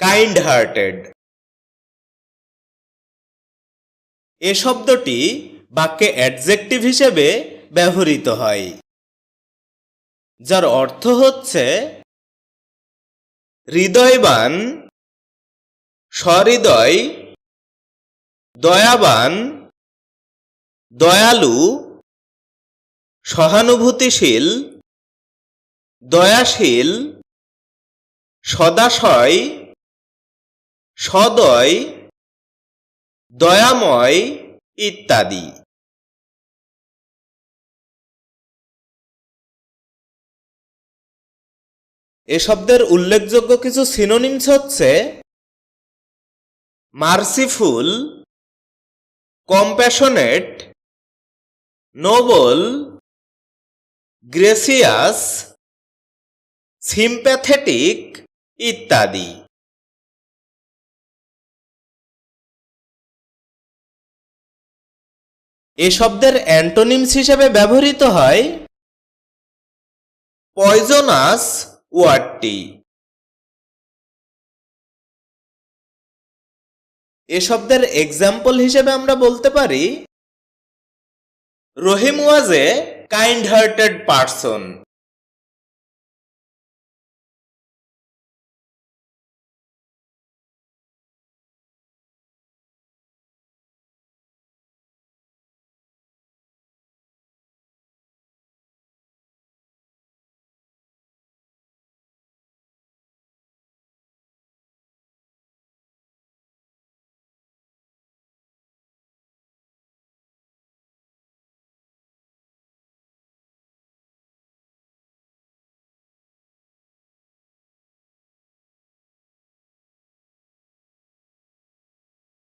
Kind hearted এ শব্দটি বাক্যে adjective হিসেবে ব্যবহৃত হয়, যার অর্থ হচ্ছে হৃদয়বান, সহৃদয়, দয়াবান, দয়ালু, সহানুভূতিশীল, দয়াশীল, সদাশয় সদয়, দয়াময় ইত্যাদি। এ শব্দের উল্লেখযোগ্য কিছু সিনোনিমস হচ্ছে merciful compassionate noble gracious sympathetic ইত্যাদি। এ শব্দের অ্যান্টোনিমস হিসেবে ব্যবহৃত হয় পয়জনাস ওয়ার্ডটি এ শব্দের এক্সাম্পল হিসেবে আমরা বলতে পারি, Rahim was a kind hearted person